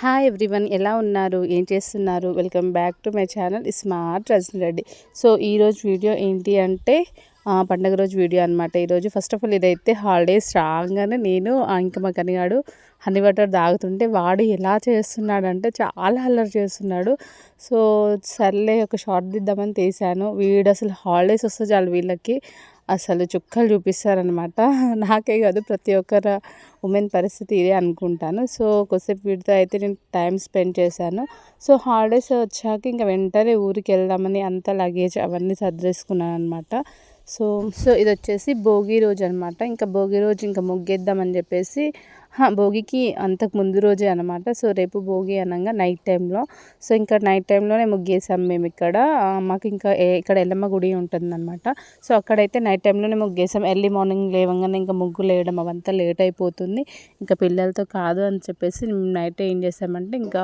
Hi everyone ఎలా ఉన్నారు? ఏం చేస్తున్నారు? Welcome back to my channel smart Rajani Reddy. So ఈరోజు వీడియో ఏంటి అంటే పండగ రోజు వీడియో అనమాట ఈరోజు ఫస్ట్ ఆఫ్ ఆల్ ఇదైతే హాలిడేస్ రాగానే నేను ఇంకా మా కనిగాడు హనీ వాటర్ తాగుతుంటే వాడు ఎలా చేస్తున్నాడు అంటే చాలా అల్లరి చేస్తున్నాడు. సో సర్లే ఒక షార్ట్ దిద్దామని తీసాను వీడు అసలు హాలిడేస్ వస్తే చాలు వీళ్ళకి. అసలు చుక్కలు చూపిస్తారనమాట నాకే కాదు ప్రతి ఒక్కరు ఉమెన్ పరిస్థితి ఇదే అనుకుంటాను. సో కొద్దిసేపు వీటితో అయితే నేను టైం స్పెండ్ చేశాను. సో హాలిడేస్ వచ్చాక ఇంకా వెంటనే ఊరికి వెళ్దామని అంత లగేజ్ అవన్నీ సర్దేసుకున్నాను అనమాట సో సో ఇది వచ్చేసి భోగి రోజు అనమాట ఇంకా భోగి రోజు ఇంకా ముగ్గేద్దామని చెప్పేసి భోగికి అంతకు ముందు రోజే అనమాట సో రేపు భోగి అనగా నైట్ టైంలో. సో ఇంకా నైట్ టైంలోనే ముగ్గేసాం మేము ఇక్కడ. మాకు ఇంకా ఇక్కడ ఎల్లమ్మ గుడి ఉంటుందన్నమాట. సో అక్కడైతే నైట్ టైంలోనే ముగ్గేసాం. ఎర్లీ మార్నింగ్ లేవగానే ఇంకా ముగ్గులు వేయడం అవంతా లేట్ అయిపోతుంది. ఇంకా పిల్లలతో కాదు అని చెప్పేసి నైట్ ఏం చేసామంటే ఇంకా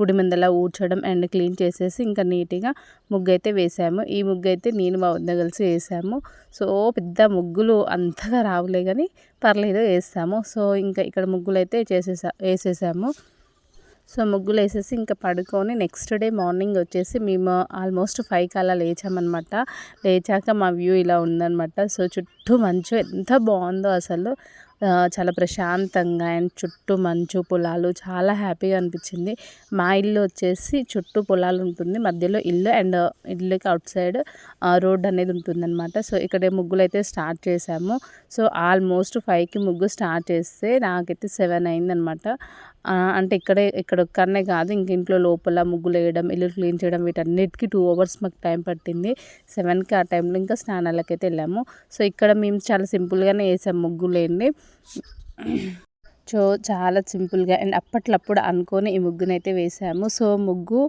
గుడి ముందలా ఊడ్చడం అండ్ క్లీన్ చేసేసి ఇంకా నీట్గా ముగ్గు అయితే వేసాము. ఈ ముగ్గు అయితే నేను మా వద్ద కలిసి వేసాము. సో పెద్ద ముగ్గులు అంతగా రావులే కానీ పర్లేదు వేస్తాము. సో ఇంకా ఇక్కడ ముగ్గులు అయితే చేసేసా వేసేసాము. సో ముగ్గులు వేసేసి ఇంకా పడుకొని నెక్స్ట్ డే మార్నింగ్ వచ్చేసి మేము ఆల్మోస్ట్ ఫైవ్కి అలా లేచామన్నమాట. లేచాక మా వ్యూ ఇలా ఉందన్నమాట. సో చుట్టూ మంచు ఎంత బాగుందో అసలు. చాలా ప్రశాంతంగా అండ్ చుట్టూ మంచు పొలాలు చాలా హ్యాపీగా అనిపించింది. మా ఇల్లు వచ్చేసి చుట్టూ పొలాలు ఉంటుంది. మధ్యలో ఇల్లు అండ్ ఇల్లుకి అవుట్ సైడ్ రోడ్ అనేది ఉంటుందన్నమాట. సో ఇక్కడ ముగ్గులు అయితే స్టార్ట్ చేసాము సో ఆల్మోస్ట్ ఫైవ్కి ముగ్గు స్టార్ట్ చేస్తే నాకైతే సెవెన్ అయిందనమాట అంటే ఇక్కడే ఇక్కడ ఒక్కనే కాదు ఇంక ఇంట్లో లోపల ముగ్గులు వేయడం ఇల్లు క్లీన్ చేయడం వీటన్నిటికీ టూ అవర్స్ మాకు టైం పట్టింది. సెవెన్కి ఆ టైంలో ఇంకా స్నానాలకైతే వెళ్ళాము. సో ఇక్కడ మేము చాలా సింపుల్గానే వేసాం ముగ్గులేండి సో చాలా సింపుల్గా అండ్ అప్పట్లప్పుడు అనుకొని ఈ ముగ్గునైతే వేసాము. సో ముగ్గు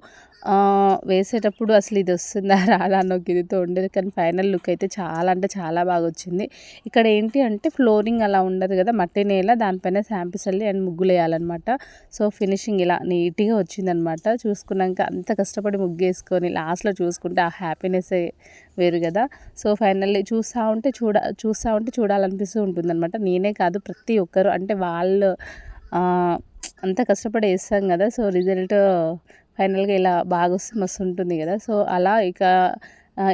వేసేటప్పుడు అసలు ఇది వస్తుందా రాదా అన్న ఒక ఇదితో ఉండేది కానీ ఫైనల్ లుక్ అయితే చాలా అంటే చాలా బాగా వచ్చింది. ఇక్కడ ఏంటి అంటే ఫ్లోరింగ్ అలా ఉండదు కదా మట్టి నేల దానిపైన శాంపిల్స్ అల్లి అండ్ ముగ్గులు వేయాలన్నమాట. సో ఫినిషింగ్ ఇలా నీట్గా వచ్చిందనమాట చూసుకున్నాక అంత కష్టపడి ముగ్గు వేసుకొని లాస్ట్లో చూసుకుంటే ఆ హ్యాపీనెస్ వేరు కదా. సో ఫైనల్లీ చూస్తూ ఉంటే చూడ చూస్తూ ఉంటే చూడాలనిపిస్తూ ఉంటుందన్నమాట. నేనే కాదు ప్రతి ఒక్కరు అంటే వాళ్ళు అంత కష్టపడి వేస్తాం కదా. సో రిజల్ట్ ఫైనల్గా ఇలా బాగా వస్తే మస్తు ఉంటుంది కదా. సో అలా ఇక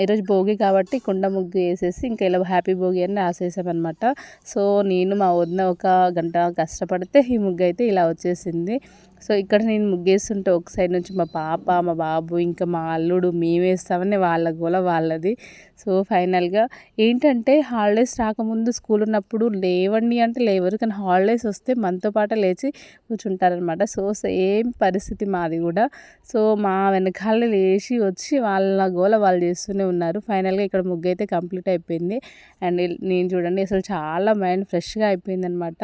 ఈరోజు భోగి కాబట్టి కుండ ముగ్గు వేసేసి ఇంకా ఇలా హ్యాపీ భోగి అని రాసేసామన్నమాట. సో నేను మా వదిన ఒక గంట కష్టపడితే ఈ ముగ్గు అయితే ఇలా వచ్చేసింది. సో ఇక్కడ నేను ముగ్గేస్తుంటే ఒక సైడ్ నుంచి మా పాప మా బాబు ఇంకా మా అల్లుడు మేమేస్తామని వాళ్ళ గోల వాళ్ళది. సో ఫైనల్గా ఏంటంటే హాలిడేస్ రాకముందు స్కూల్ ఉన్నప్పుడు లేవండి అంటే లేవరు కానీ హాలిడేస్ వస్తే మనతో పాటు లేచి కూర్చుంటారనమాట సో సేమ్ పరిస్థితి మాది కూడా. సో మా వెనకాల లేచి వచ్చి వాళ్ళ గోల వాళ్ళు చేస్తూనే ఉన్నారు. ఫైనల్గా ఇక్కడ ముగ్గు అయితే కంప్లీట్ అయిపోయింది. అండ్ నేను చూడండి అసలు చాలా మైండ్ ఫ్రెష్గా అయిపోయింది అనమాట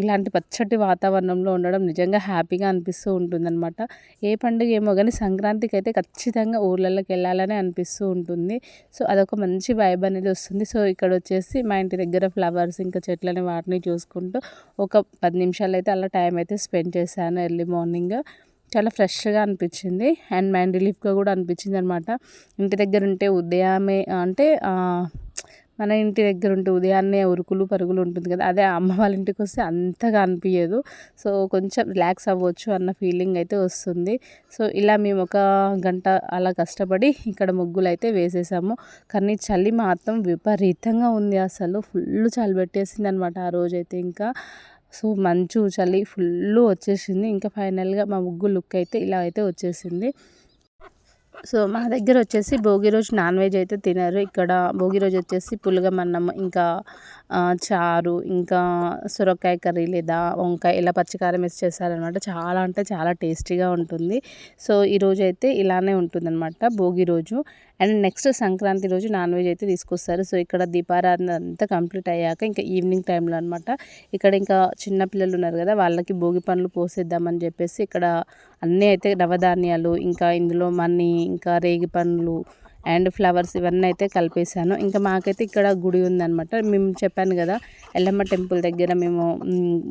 ఇలాంటి పచ్చటి వాతావరణంలో ఉండడం నిజంగా హ్యాపీగా అనిపిస్తూ ఉంటుందన్నమాట. ఏ పండుగ ఏమో కానీ సంక్రాంతికి అయితే ఖచ్చితంగా ఊర్లలోకి వెళ్ళాలని అనిపిస్తూ ఉంటుంది. సో అదొక మంచి వైబ్ అనేది వస్తుంది. సో ఇక్కడ వచ్చేసి మా ఇంటి దగ్గర ఫ్లవర్స్ ఇంకా చెట్లని వాటిని చూసుకుంటూ ఒక పది నిమిషాలు అయితే అలా టైం అయితే స్పెండ్ చేశాను ఎర్లీ మార్నింగ్. చాలా ఫ్రెష్గా అనిపించింది. అండ్ మైండ్ రిలీఫ్గా కూడా అనిపించింది అనమాట ఇంటి దగ్గర ఉంటే ఉదయమే అంటే మన ఇంటి దగ్గర ఉంటే ఉదయాన్నే ఉరుకులు పరుగులు ఉంటుంది కదా అదే అమ్మ వాళ్ళ ఇంటికి వస్తే అంతగా అనిపించదు సో కొంచెం రిలాక్స్ అవ్వచ్చు అన్న ఫీలింగ్ అయితే వస్తుంది. సో ఇలా మేము ఒక గంట అలా కష్టపడి ఇక్కడ ముగ్గులు అయితే వేసేసాము. కానీ చలి మాత్రం విపరీతంగా ఉంది అసలు. ఫుల్ చలి పెట్టేసింది అనమాట ఆ రోజైతే ఇంకా. సో మంచు చలి ఫుల్ వచ్చేసింది. ఇంకా ఫైనల్గా మా ముగ్గు లుక్ అయితే ఇలా అయితే వచ్చేసింది. సో మా దగ్గర వచ్చేసి భోగి రోజు నాన్ వెజ్ అయితే తినరు. ఇక్కడ భోగి రోజు వచ్చేసి పులగమన్నం ఇంకా చారు ఇంకా సొరకాయ కర్రీ లేదా వంకాయ ఇలా పచ్చికారం వేసి చేస్తారనమాట. చాలా అంటే చాలా టేస్టీగా ఉంటుంది. సో ఈరోజు అయితే ఇలానే ఉంటుందన్నమాట భోగి రోజు. అండ్ నెక్స్ట్ సంక్రాంతి రోజు నాన్ వెజ్ అయితే తీసుకొస్తారు. సో ఇక్కడ దీపారాధన అంతా కంప్లీట్ అయ్యాక ఇంకా ఈవినింగ్ టైంలో అనమాట ఇక్కడ ఇంకా చిన్న పిల్లలు ఉన్నారు కదా వాళ్ళకి భోగి పనులు పోసేద్దామని చెప్పేసి ఇక్కడ అన్నీ అయితే నవధాన్యాలు ఇంకా ఇందులో మనీ ఇంకా రేగి పండ్లు అండ్ ఫ్లవర్స్ ఇవన్నీ అయితే కలిపేసాను ఇంకా మాకైతే ఇక్కడ గుడి ఉందనమాట మేము చెప్పాను కదా ఎల్లమ్మ టెంపుల్ దగ్గర మేము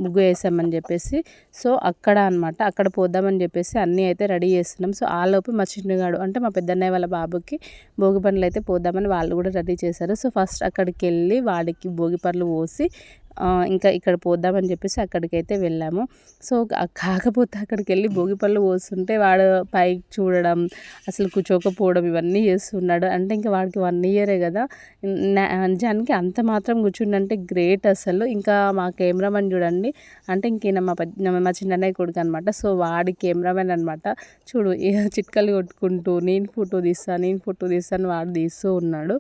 ముగ్గు వేసామని చెప్పేసి. సో అక్కడ అనమాట అక్కడ పోదామని చెప్పేసి అన్నీ అయితే రెడీ చేస్తున్నాం. సో ఆలోపు మా చిన్నగాడు అంటే మా పెద్దన్నయ్య వాళ్ళ బాబుకి భోగి పండ్లు అయితే పోదామని వాళ్ళు కూడా రెడీ చేశారు. సో ఫస్ట్ అక్కడికి వెళ్ళి వాడికి భోగి పండ్లు పోసి ఇంకా ఇక్కడ పోద్దామని చెప్పేసి అక్కడికైతే వెళ్ళాము. సో కాకపోతే అక్కడికి వెళ్ళి భోగి పళ్ళు పోస్తుంటే వాడు పైకి చూడడం అసలు కూర్చోకపోవడం ఇవన్నీ చేస్తున్నాడు. అంటే ఇంకా వాడికి వన్ ఇయరే కదా. నిజానికి అంత మాత్రం కూర్చుండంటే గ్రేట్ అసలు. ఇంకా మా కెమెరామెన్ చూడండి. అంటే ఇంకేనా మా మా చిన్నయ్య కొడుకు అనమాట సో వాడి కెమెరామెన్ అనమాట చూడు చిట్కలు కొట్టుకుంటూ నేను ఫోటో తీస్తాను నేను ఫోటో తీస్తాను వాడు తీస్తూ ఉన్నాడు.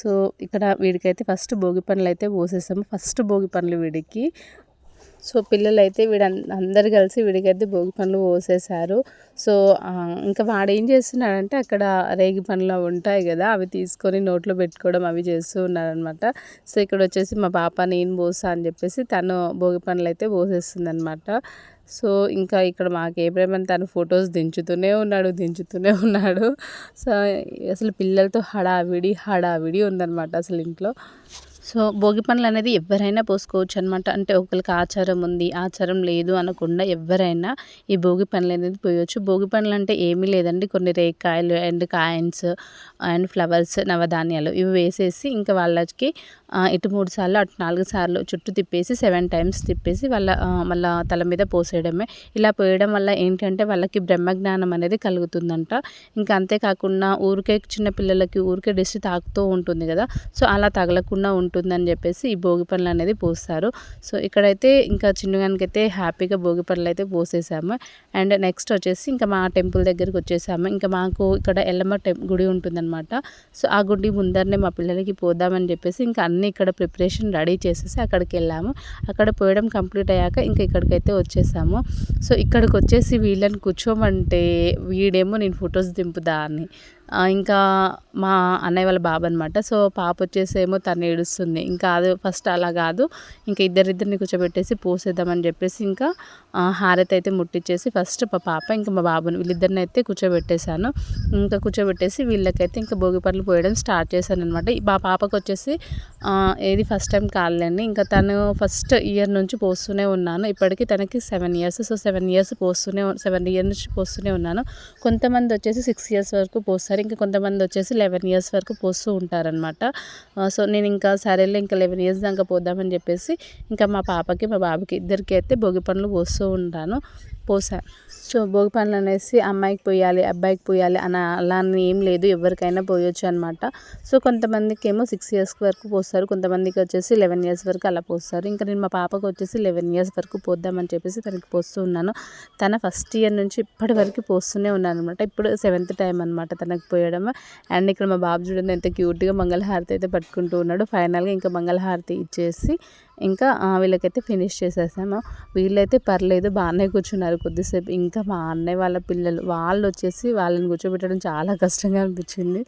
సో ఇక్కడ వీడికైతే ఫస్ట్ భోగి పనులు అయితే పోసేసాము. ఫస్ట్ భోగి పనులు వీడికి. సో పిల్లలైతే వీడ వీడు అందరు కలిసి వీడికైతే భోగి పనులు పోసేశారు. సో ఇంకా వాడు ఏం చేస్తున్నాడంటే అక్కడ రేగి పనులు ఉంటాయి కదా అవి తీసుకొని నోట్లో పెట్టుకోవడం అవి చేస్తూ ఉన్నారనమాట సో ఇక్కడ వచ్చేసి మా పాప నేను పోసా అని చెప్పేసి తను భోగి పనులు అయితే పోసేస్తుంది అనమాట సో ఇంకా ఇక్కడ మాకు ఏప్రేమని తను ఫొటోస్ దించుతూనే ఉన్నాడు దించుతూనే ఉన్నాడు. సో అసలు పిల్లలతో హడావిడి హడావిడి ఉందన్నమాట అసలు ఇంట్లో. సో భోగి పనులు అనేది ఎవరైనా పోసుకోవచ్చు అనమాట అంటే ఒకరికి ఆచారం ఉంది ఆచారం లేదు అనకుండా ఎవరైనా ఈ భోగి పనులు అనేది పోయవచ్చు భోగి పనులు అంటే ఏమీ లేదండి. కొన్ని రేకాయలు అండ్ కాయిన్స్ అండ్ ఫ్లవర్స్ నవధాన్యాలు ఇవి వేసేసి ఇంకా వాళ్ళకి ఇటు మూడు సార్లు అటు నాలుగు సార్లు చుట్టూ తిప్పేసి సెవెన్ టైమ్స్ తిప్పేసి వాళ్ళ మళ్ళీ తల మీద పోసేయడమే. ఇలా పోయడం వల్ల ఏంటంటే వాళ్ళకి బ్రహ్మజ్ఞానం అనేది కలుగుతుందంట. ఇంకా అంతేకాకుండా ఊరికే చిన్న పిల్లలకి ఊరికే డిస్ట్ తాకుతూ ఉంటుంది కదా. సో అలా తగలకుండా ఉంటుందని చెప్పేసి ఈ భోగి పనులు అనేది పోస్తారు. సో ఇక్కడైతే ఇంకా చిన్నగానికైతే హ్యాపీగా భోగి పనులు అయితే పోసేసాము. అండ్ నెక్స్ట్ వచ్చేసి ఇంకా మా టెంపుల్ దగ్గరికి వచ్చేసాము. ఇంకా మాకు ఇక్కడ ఎల్లమ్మ టెం గుడి ఉంటుందన్నమాట. సో ఆ గుడి ముందరనే మా పిల్లలకి పోదామని చెప్పేసి ఇంకా అన్ని ఇక్కడ ప్రిపరేషన్ రెడీ చేసేసి అక్కడికి వెళ్ళాము అక్కడ పోయడం కంప్లీట్ అయ్యాక ఇంకా ఇక్కడికైతే వచ్చేసాము. సో ఇక్కడికి వచ్చేసి వీళ్ళని కూర్చోమంటే వీడేమో నేను ఫొటోస్ దింపుదా అని ఇంకా మా అన్నయ్య వాళ్ళ బాబు అనమాట సో పాప వచ్చేసేమో తను ఏడుస్తుంది. ఇంకా అది ఫస్ట్ అలా కాదు. ఇంకా ఇద్దరిద్దరిని కూర్చోబెట్టేసి పోసేద్దామని చెప్పేసి ఇంకా హారతి అయితే ముట్టించేసి ఫస్ట్ మా పాప ఇంకా మా బాబుని వీళ్ళిద్దరిని అయితే కూర్చోబెట్టేశాను. ఇంకా కూర్చోబెట్టేసి వీళ్ళకైతే ఇంకా భోగి పనులు పోయడం స్టార్ట్ చేశాను అనమాట మా పాపకు వచ్చేసి ఏది ఫస్ట్ టైం కాలేండి ఇంకా తను ఫస్ట్ ఇయర్ నుంచి పోస్తూనే ఉన్నాను. ఇప్పటికీ తనకి seven years. So seven years పోస్తూనే seven year నుంచి పోస్తూనే ఉన్నాను. కొంతమంది వచ్చేసి సిక్స్ ఇయర్స్ వరకు పోస్తారు. చేస్తారు ఇంకా కొంతమంది వచ్చేసి లెవెన్ ఇయర్స్ వరకు పోస్తూ ఉంటారనమాట సో నేను ఇంకా సరేలే ఇంకా లెవెన్ ఇయర్స్ దాకా పోద్దామని చెప్పేసి ఇంకా మా పాపకి మా బాబుకి ఇద్దరికి అయితే భోగి పనులు పోస్తూ ఉంటాను. పోసా. సో భోగి పనులు అనేసి అమ్మాయికి పోయాలి అబ్బాయికి పోయాలి అని అలా అని ఏం లేదు ఎవరికైనా పోయొచ్చు అనమాట సో కొంతమందికి ఏమో సిక్స్ ఇయర్స్ వరకు పోస్తారు కొంతమందికి వచ్చేసి లెవెన్ ఇయర్స్ వరకు అలా పోస్తారు. ఇంకా నేను మా పాపకు వచ్చేసి లెవెన్ ఇయర్స్ వరకు పోద్దామని చెప్పేసి తనకి పోస్తూ ఉన్నాను. తన ఫస్ట్ ఇయర్ నుంచి ఇప్పటి వరకు పోస్తూనే ఉన్నాను అనమాట ఇప్పుడు సెవెంత్ టైం అనమాట తనకు పోయడం అండ్ ఇక్కడ మా బాబు చూడండి ఎంత క్యూట్గా మంగళహారతి అయితే పట్టుకుంటూ ఉన్నాడు. ఫైనల్గా ఇంకా మంగళహారతి ఇచ్చేసి ఇంకా వీళ్ళకైతే ఫినిష్ చేసేసాము. వీళ్ళైతే పర్లేదు బాగానే కూర్చున్నారు కొద్దిసేపు. ఇంకా మా అన్నయ్య వాళ్ళ పిల్లలు వాళ్ళు వచ్చేసి వాళ్ళని కూర్చోబెట్టడం చాలా కష్టంగా అనిపించింది.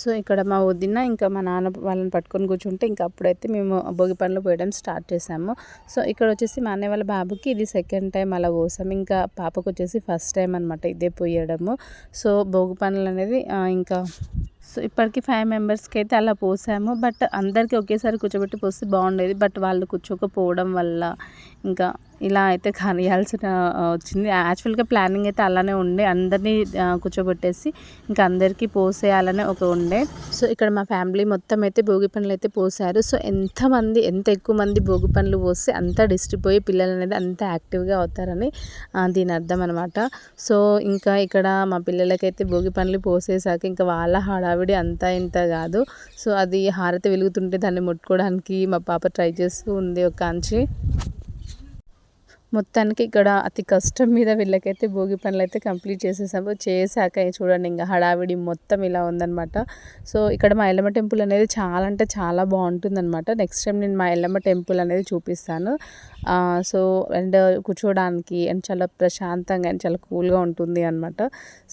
సో ఇక్కడ మా వదిన ఇంకా మా నాన్న వాళ్ళని పట్టుకొని కూర్చుంటే ఇంకా అప్పుడైతే మేము భోగి పనులు పోయడం స్టార్ట్ చేసాము. సో ఇక్కడ వచ్చేసి మా అన్నయ్య వాళ్ళ బాబుకి ఇది సెకండ్ టైం అలా పోసాము ఇంకా పాపకు వచ్చేసి ఫస్ట్ టైం అనమాట ఇదే పోయడము. సో భోగి పనులు అనేది ఇంకా సో ఇప్పటికి ఫైవ్ మెంబర్స్కి అయితే అలా పోసాము. బట్ అందరికీ ఒకేసారి కూర్చోబెట్టి పోస్తే బాగుండేది. బట్ వాళ్ళు కూర్చోకపోవడం వల్ల ఇంకా ఇలా అయితే కనియాల్సిన వచ్చింది. యాక్చువల్గా ప్లానింగ్ అయితే అలానే ఉండే. అందరినీ కూర్చోబెట్టేసి ఇంకా అందరికీ పోసేయాలనే ఒక ఉండే. సో ఇక్కడ మా ఫ్యామిలీ మొత్తం అయితే భోగి పనులు అయితే పోసారు. సో ఎంతమంది ఎంత ఎక్కువ మంది భోగి పనులు పోస్తే అంత డిస్ట్రిపోయి పిల్లలు అనేది అంత యాక్టివ్గా అవుతారని దీని అర్థం అనమాట సో ఇంకా ఇక్కడ మా పిల్లలకైతే భోగి పనులు పోసేసాక ఇంకా వాళ్ళ హడావిడి అంతా ఇంత కాదు. సో అది హారతి వెలుగుతుంటే దాన్ని ముట్టుకోవడానికి మా పాప ట్రై చేస్తూ ఉంది ఒక అంచి మొత్తానికి ఇక్కడ అతి కష్టం మీద వీళ్ళకైతే భోగి పనులు అయితే కంప్లీట్ చేసేసాము. చేశాక చూడండి ఇంకా హడావిడి మొత్తం ఇలా ఉందనమాట సో ఇక్కడ మా ఎల్లమ్మ టెంపుల్ అనేది చాలా అంటే చాలా బాగుంటుందన్నమాట. నెక్స్ట్ టైం నేను మా ఎల్లమ్మ టెంపుల్ అనేది చూపిస్తాను. సో అండ్ కూర్చోడానికి అండ్ చాలా ప్రశాంతంగా అండ్ చాలా కూల్గా ఉంటుంది అనమాట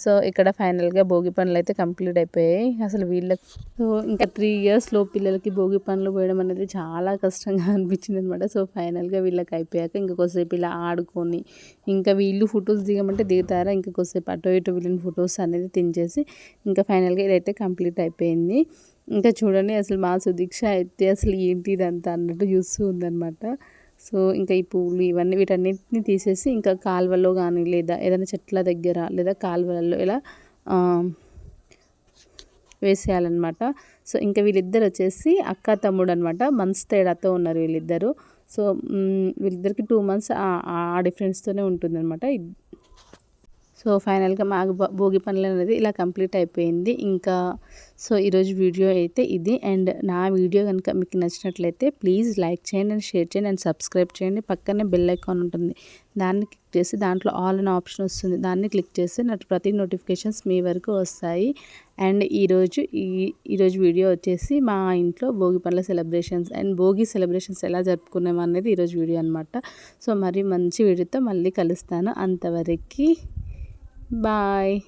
సో ఇక్కడ ఫైనల్గా భోగి పనులు అయితే కంప్లీట్ అయిపోయాయి. అసలు వీళ్ళకి సో ఇంకా త్రీ ఇయర్స్లో పిల్లలకి భోగి పనులు పోయడం అనేది చాలా కష్టంగా అనిపించింది అనమాట సో ఫైనల్గా వీళ్ళకి అయిపోయాక ఇంకొకసేపు ఇలా ఆడుకొని ఇంకా వీళ్ళు ఫొటోస్ దిగమంటే దిగుతారా? ఇంకా కొద్దిసేపు అటు ఇటు వీళ్ళని ఫొటోస్ అనేది తించేసి ఇంకా ఫైనల్గా ఇదైతే కంప్లీట్ అయిపోయింది. ఇంకా చూడండి అసలు మా సుదీక్ష అయితే అసలు ఏంటి ఇదంతా అన్నట్టు చూస్తూ ఉందన్నమాట. సో ఇంకా ఈ పువ్వులు ఇవన్నీ వీటన్నిటిని తీసేసి ఇంకా కాలువలో కానీ లేదా ఏదైనా చెట్ల దగ్గర లేదా కాలువలలో ఇలా వేసేయాలన్నమాట. సో ఇంకా వీళ్ళిద్దరు వచ్చేసి అక్క తమ్ముడు అనమాట మంత్స్ తేడాతో ఉన్నారు వీళ్ళిద్దరు. సో వీళ్ళిద్దరికి టూ మంత్స్ ఆ డిఫరెన్స్తోనే ఉంటుందన్నమాట. సో ఫైనల్గా మాకు భోగి పనులు అనేది ఇలా కంప్లీట్ అయిపోయింది. ఇంకా సో ఈరోజు వీడియో అయితే ఇది. అండ్ నా వీడియో కనుక మీకు నచ్చినట్లయితే ప్లీజ్ లైక్ చేయండి అండ్ షేర్ చేయండి అండ్ సబ్స్క్రైబ్ చేయండి. పక్కనే బెల్ ఐకాన్ ఉంటుంది. దాన్ని క్లిక్ చేసి దాంట్లో ఆల్ అనే ఆప్షన్ వస్తుంది. దాన్ని క్లిక్ చేస్తే నాకు ప్రతి నోటిఫికేషన్స్ మీ వరకు వస్తాయి. అండ్ ఈరోజు ఈ ఈరోజు వీడియో వచ్చేసి మా ఇంట్లో భోగి పనుల సెలబ్రేషన్స్ అండ్ భోగి సెలబ్రేషన్స్ ఎలా జరుపుకున్నాం అనేది ఈరోజు వీడియో అనమాట సో మరి మంచి వీడియోతో మళ్ళీ కలుస్తాను అంతవరకు. Bye.